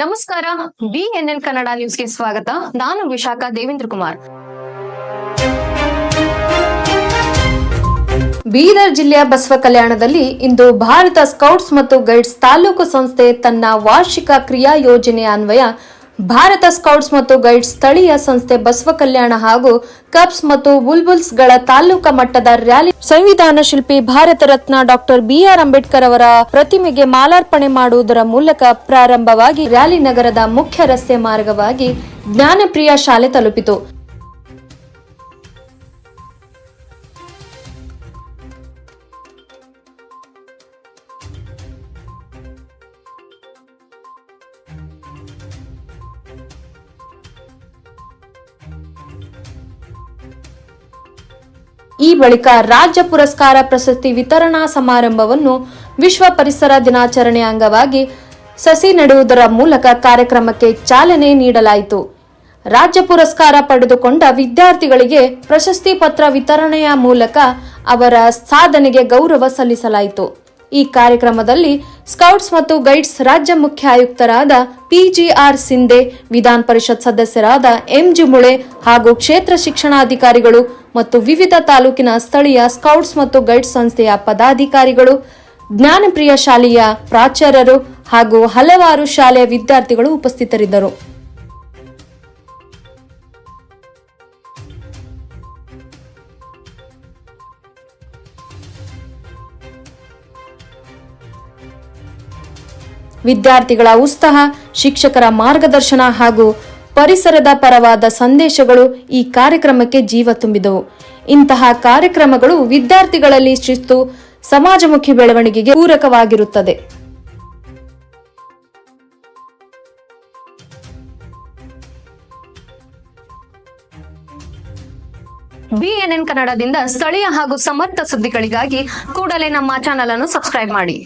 ನಮಸ್ಕಾರ. ಬಿಎನ್ಎನ್ ಕನ್ನಡ ನ್ಯೂಸ್ಗೆ ಸ್ವಾಗತ. ನಾನು ವಿಶಾಖ ದೇವೇಂದ್ರ ಕುಮಾರ್. ಬೀದರ್ ಜಿಲ್ಲೆಯ ಬಸವ ಕಲ್ಯಾಣದಲ್ಲಿ ಇಂದು ಭಾರತ ಸ್ಕೌಟ್ಸ್ ಮತ್ತು ಗೈಡ್ಸ್ ತಾಲೂಕು ಸಂಸ್ಥೆ ತನ್ನ ವಾರ್ಷಿಕ ಕ್ರಿಯಾ ಯೋಜನೆ ಅನ್ವಯ ಭಾರತ ಸ್ಕೌಟ್ಸ್ ಮತ್ತು ಗೈಡ್ಸ್ ಸ್ಥಳೀಯ ಸಂಸ್ಥೆ ಬಸವ ಕಲ್ಯಾಣ ಹಾಗೂ ಕಪ್ಸ್ ಮತ್ತು ಬುಲ್ಬುಲ್ಸ್ಗಳ ತಾಲೂಕಾ ಮಟ್ಟದ ರ್ಯಾಲಿ ಸಂವಿಧಾನ ಶಿಲ್ಪಿ Bharat Ratna doctor B R Ambedkar ಅವರ ಪ್ರತಿಮೆಗೆ ಮಾಲಾರ್ಪಣೆ ಮಾಡುವುದರ ಮೂಲಕ ಪ್ರಾರಂಭವಾಗಿ ರ್ಯಾಲಿ ನಗರದ ಮುಖ್ಯ ರಸ್ತೆ ಮಾರ್ಗವಾಗಿ ಜ್ಞಾನಪ್ರಿಯ ಶಾಲೆ ತಲುಪಿತು. ಈ ಬಳಿಕ ರಾಜ್ಯ ಪುರಸ್ಕಾರ ಪ್ರಶಸ್ತಿ ವಿತರಣಾ ಸಮಾರಂಭವನ್ನು ವಿಶ್ವ ಪರಿಸರ ದಿನಾಚರಣೆ ಅಂಗವಾಗಿ ಸಸಿ ನೆಡುವುದರ ಮೂಲಕ ಕಾರ್ಯಕ್ರಮಕ್ಕೆ ಚಾಲನೆ ನೀಡಲಾಯಿತು. ರಾಜ್ಯ ಪುರಸ್ಕಾರ ಪಡೆದುಕೊಂಡ ವಿದ್ಯಾರ್ಥಿಗಳಿಗೆ ಪ್ರಶಸ್ತಿ ಪತ್ರ ವಿತರಣೆಯ ಮೂಲಕ ಅವರ ಸಾಧನೆಗೆ ಗೌರವ ಸಲ್ಲಿಸಲಾಯಿತು. ಈ ಕಾರ್ಯಕ್ರಮದಲ್ಲಿ ಸ್ಕೌಟ್ಸ್ ಮತ್ತು ಗೈಡ್ಸ್ ರಾಜ್ಯ ಮುಖ್ಯ ಆಯುಕ್ತರಾದ ಪಿಜಿಆರ್ ಸಿಂಧೆ, ವಿಧಾನ ಪರಿಷತ್ ಸದಸ್ಯರಾದ ಎಂಜಿ ಮುಳೆ ಹಾಗೂ ಕ್ಷೇತ್ರ ಶಿಕ್ಷಣಾಧಿಕಾರಿಗಳು ಮತ್ತು ವಿವಿಧ ತಾಲೂಕಿನ ಸ್ಥಳೀಯ ಸ್ಕೌಟ್ಸ್ ಮತ್ತು ಗೈಡ್ಸ್ ಸಂಸ್ಥೆಯ ಪದಾಧಿಕಾರಿಗಳು, ಜ್ಞಾನಪ್ರಿಯ ಶಾಲೆಯ ಪ್ರಾಚಾರ್ಯರು ಹಾಗೂ ಹಲವಾರು ಶಾಲೆಯ ವಿದ್ಯಾರ್ಥಿಗಳು ಉಪಸ್ಥಿತರಿದ್ದರು. ವಿದ್ಯಾರ್ಥಿಗಳ ಉತ್ಸಾಹ, ಶಿಕ್ಷಕರ ಮಾರ್ಗದರ್ಶನ ಹಾಗೂ ಪರಿಸರದ ಪರವಾದ ಸಂದೇಶಗಳು ಈ ಕಾರ್ಯಕ್ರಮಕ್ಕೆ ಜೀವ ತುಂಬಿದವು. ಇಂತಹ ಕಾರ್ಯಕ್ರಮಗಳು ವಿದ್ಯಾರ್ಥಿಗಳಲ್ಲಿ ಶಿಸ್ತು, ಸಮಾಜಮುಖಿ ಬೆಳವಣಿಗೆಗೆ ಪೂರಕವಾಗಿರುತ್ತದೆ. ಬಿಎನ್ಎನ್ ಕನ್ನಡದಿಂದ ಸ್ಥಳೀಯ ಹಾಗೂ ಸಮರ್ಥ ಸುದ್ದಿಗಳಿಗಾಗಿ ಕೂಡಲೇ ನಮ್ಮ ಚಾನೆಲ್ ಅನ್ನು ಸಬ್ಸ್ಕ್ರೈಬ್ ಮಾಡಿ.